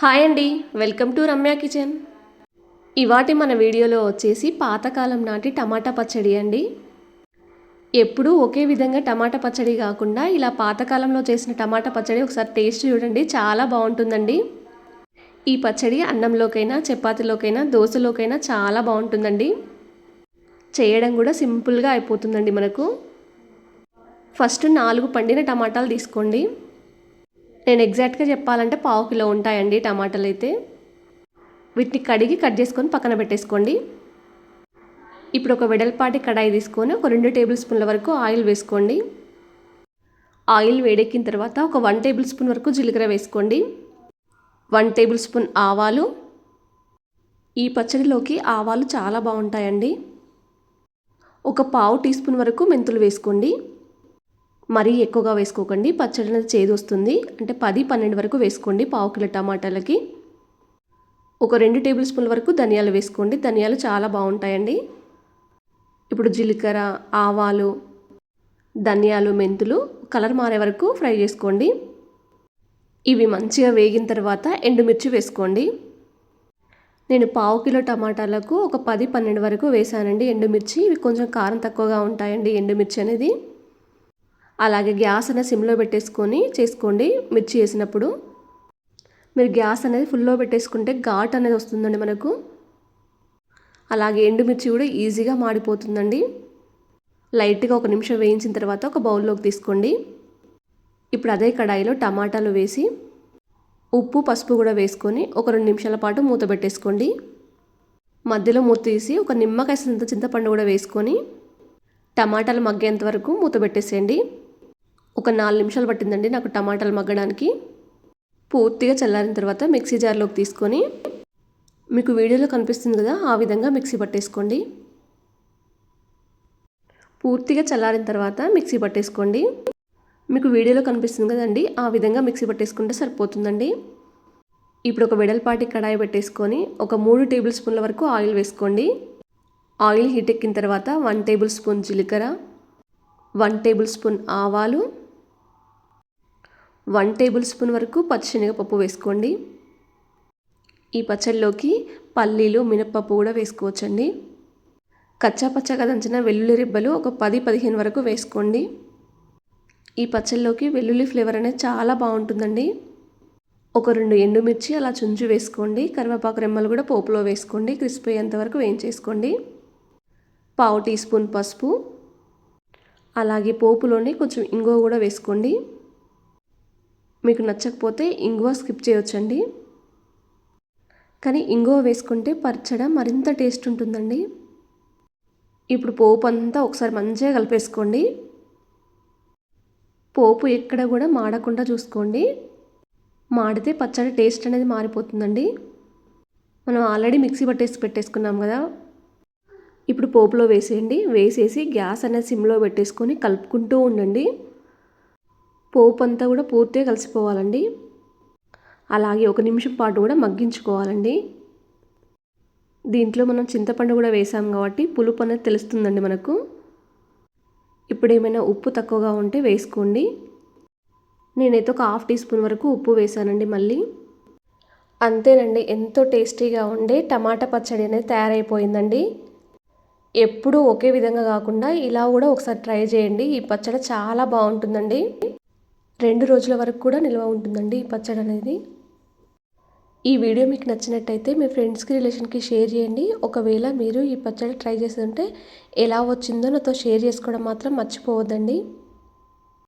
Hi అండి. Welcome to Ramya kitchen. ఇవాటి మన వీడియోలో వచ్చేసి పాతకాలం నాటి టమాటా పచ్చడి అండి. ఎప్పుడూ ఒకే విధంగా టమాటా పచ్చడి కాకుండా ఇలా పాతకాలంలో చేసిన టమాటా పచ్చడి ఒకసారి టేస్ట్ చూడండి చాలా బాగుంటుందండి. ఈ పచ్చడి అన్నంలోకైనా చపాతీలోకైనా దోశలోకైనా చాలా బాగుంటుందండి. చేయడం కూడా సింపుల్గా అయిపోతుందండి మనకు. ఫస్ట్ నాలుగు పండిన టమాటాలు తీసుకోండి. నేను ఎగ్జాక్ట్గా చెప్పాలంటే పావు కిలో ఉంటాయండి టమాటాలు అయితే. వీటిని కడిగి కట్ చేసుకొని పక్కన పెట్టేసుకోండి. ఇప్పుడు ఒక వెడల్పాటి కడాయి తీసుకొని ఒక రెండు టేబుల్ స్పూన్ల వరకు ఆయిల్ వేసుకోండి. ఆయిల్ వేడెక్కిన తర్వాత ఒక వన్ టేబుల్ స్పూన్ వరకు జీలకర్ర వేసుకోండి. వన్ టేబుల్ స్పూన్ ఆవాలు. ఈ పచ్చడిలోకి ఆవాలు చాలా బాగుంటాయండి. ఒక పావు టీ స్పూన్ వరకు మెంతులు వేసుకోండి. మరీ ఎక్కువగా వేసుకోకండి. పచ్చడి అనేది చేదు వస్తుంది. అంటే పది పన్నెండు వరకు వేసుకోండి పావు కిలో టమాటాలకి. ఒక రెండు టేబుల్ స్పూన్ల వరకు ధనియాలు వేసుకోండి. ధనియాలు చాలా బాగుంటాయండి. ఇప్పుడు జీలకర్ర ఆవాలు ధనియాలు మెంతులు కలర్ మారే వరకు ఫ్రై చేసుకోండి. ఇవి మంచిగా వేగిన తర్వాత ఎండుమిర్చి వేసుకోండి. నేను పావు కిలో టమాటాలకు ఒక పది పన్నెండు వరకు వేసానండి ఎండుమిర్చి. ఇవి కొంచెం కారం తక్కువగా ఉంటాయండి ఎండుమిర్చి అనేది. అలాగే గ్యాస్ అనేది సిమ్లో పెట్టేసుకొని చేసుకోండి మిర్చి వేసినప్పుడు. మీరు గ్యాస్ అనేది ఫుల్లో పెట్టేసుకుంటే ఘాట్ అనేది వస్తుందండి మనకు. అలాగే ఎండుమిర్చి కూడా ఈజీగా మాడిపోతుందండి. లైట్గా ఒక నిమిషం వేయించిన తర్వాత ఒక బౌల్లోకి తీసుకోండి. ఇప్పుడు అదే కడాయిలో టమాటాలు వేసి ఉప్పు పసుపు కూడా వేసుకొని ఒక రెండు నిమిషాల పాటు మూత పెట్టేసుకోండి. మధ్యలో మూత తీసి ఒక నిమ్మకాయ చింతపండు కూడా వేసుకొని టమాటాలు మగ్గేంత వరకు మూత పెట్టేసేయండి. ఒక నాలుగు నిమిషాలు పట్టిందండి నాకు టమాటాలు మగ్గడానికి. పూర్తిగా చల్లారిన తర్వాత మిక్సీ జార్లోకి తీసుకొని మీకు వీడియోలో కనిపిస్తుంది కదా ఆ విధంగా మిక్సీ పట్టేసుకోండి. పూర్తిగా చల్లారిన తర్వాత మిక్సీ పట్టేసుకోండి. మీకు వీడియోలో కనిపిస్తుంది కదండి ఆ విధంగా మిక్సీ పట్టేసుకుంటే సరిపోతుందండి. ఇప్పుడు ఒక వెడల్పాటి కడాయి పెట్టేసుకొని ఒక మూడు టేబుల్ స్పూన్ల వరకు ఆయిల్ వేసుకోండి. ఆయిల్ హీట్ ఎక్కిన తర్వాత వన్ టేబుల్ స్పూన్ జీలకర్ర వన్ టేబుల్ స్పూన్ ఆవాలు వన్ టేబుల్ స్పూన్ వరకు పచ్చిశనగపప్పు వేసుకోండి. ఈ పచ్చడిలోకి పల్లీలు మినప్పప్పు కూడా వేసుకోవచ్చండి. కచ్చా పచ్చగా దంచిన వెల్లుల్లి రిబ్బలు ఒక పది పదిహేను వరకు వేసుకోండి. ఈ పచ్చళ్ళలోకి వెల్లుల్లి ఫ్లేవర్ అనేది చాలా బాగుంటుందండి. ఒక రెండు ఎండుమిర్చి అలా చుంచు వేసుకోండి. కరివేపాకు రెమ్మలు కూడా పోపులో వేసుకోండి. క్రిస్పీ అయ్యేంత వరకు వేయించేసుకోండి. పావు టీ స్పూన్ పసుపు. అలాగే పోపులోని కొంచెం ఇంగువ కూడా వేసుకోండి. మీకు నచ్చకపోతే ఇంగువ స్కిప్ చేయొచ్చండి. కానీ ఇంగువ వేసుకుంటే పరచడం మరింత టేస్ట్ ఉంటుందండి. ఇప్పుడు పోపు అంతా ఒకసారి మంచిగా కలిపేసుకోండి. పోపు ఎక్కడ కూడా మాడకుండా చూసుకోండి. మాడితే పచ్చడి టేస్ట్ అనేది మారిపోతుందండి. మనం ఆల్రెడీ మిక్సీ పట్టేసి పెట్టేసుకున్నాం కదా. ఇప్పుడు పోపులో వేసేయండి. వేసేసి గ్యాస్ అనేది సిమ్లో పెట్టేసుకొని కలుపుకుంటూ ఉండండి. పోపు అంతా కూడా పూర్తిగా కలిసిపోవాలండి. అలాగే ఒక నిమిషం పాటు కూడా మగ్గించుకోవాలండి. దీంట్లో మనం చింతపండు కూడా వేసాం కాబట్టి పులుపు అనేది తెలుస్తుందండి మనకు. ఇప్పుడు ఏమైనా ఉప్పు తక్కువగా ఉంటే వేసుకోండి. నేనైతే ఒక హాఫ్ టీ స్పూన్ వరకు ఉప్పు వేసానండి మళ్ళీ. అంతేనండి ఎంతో టేస్టీగా ఉండే టమాటా పచ్చడి అనేది తయారైపోయిందండి. ఎప్పుడూ ఒకే విధంగా కాకుండా ఇలా కూడా ఒకసారి ట్రై చేయండి. ఈ పచ్చడి చాలా బాగుంటుందండి. రెండు రోజుల వరకు కూడా నిల్వ ఉంటుందండి ఈ పచ్చడి అనేది. ఈ వీడియో మీకు నచ్చినట్టయితే మీ ఫ్రెండ్స్కి రిలేషన్కి షేర్ చేయండి. ఒకవేళ మీరు ఈ పచ్చడి ట్రై చేస్తుంటే ఎలా వచ్చిందో నాతో షేర్ చేసుకోవడం మాత్రం మర్చిపోవద్దండి.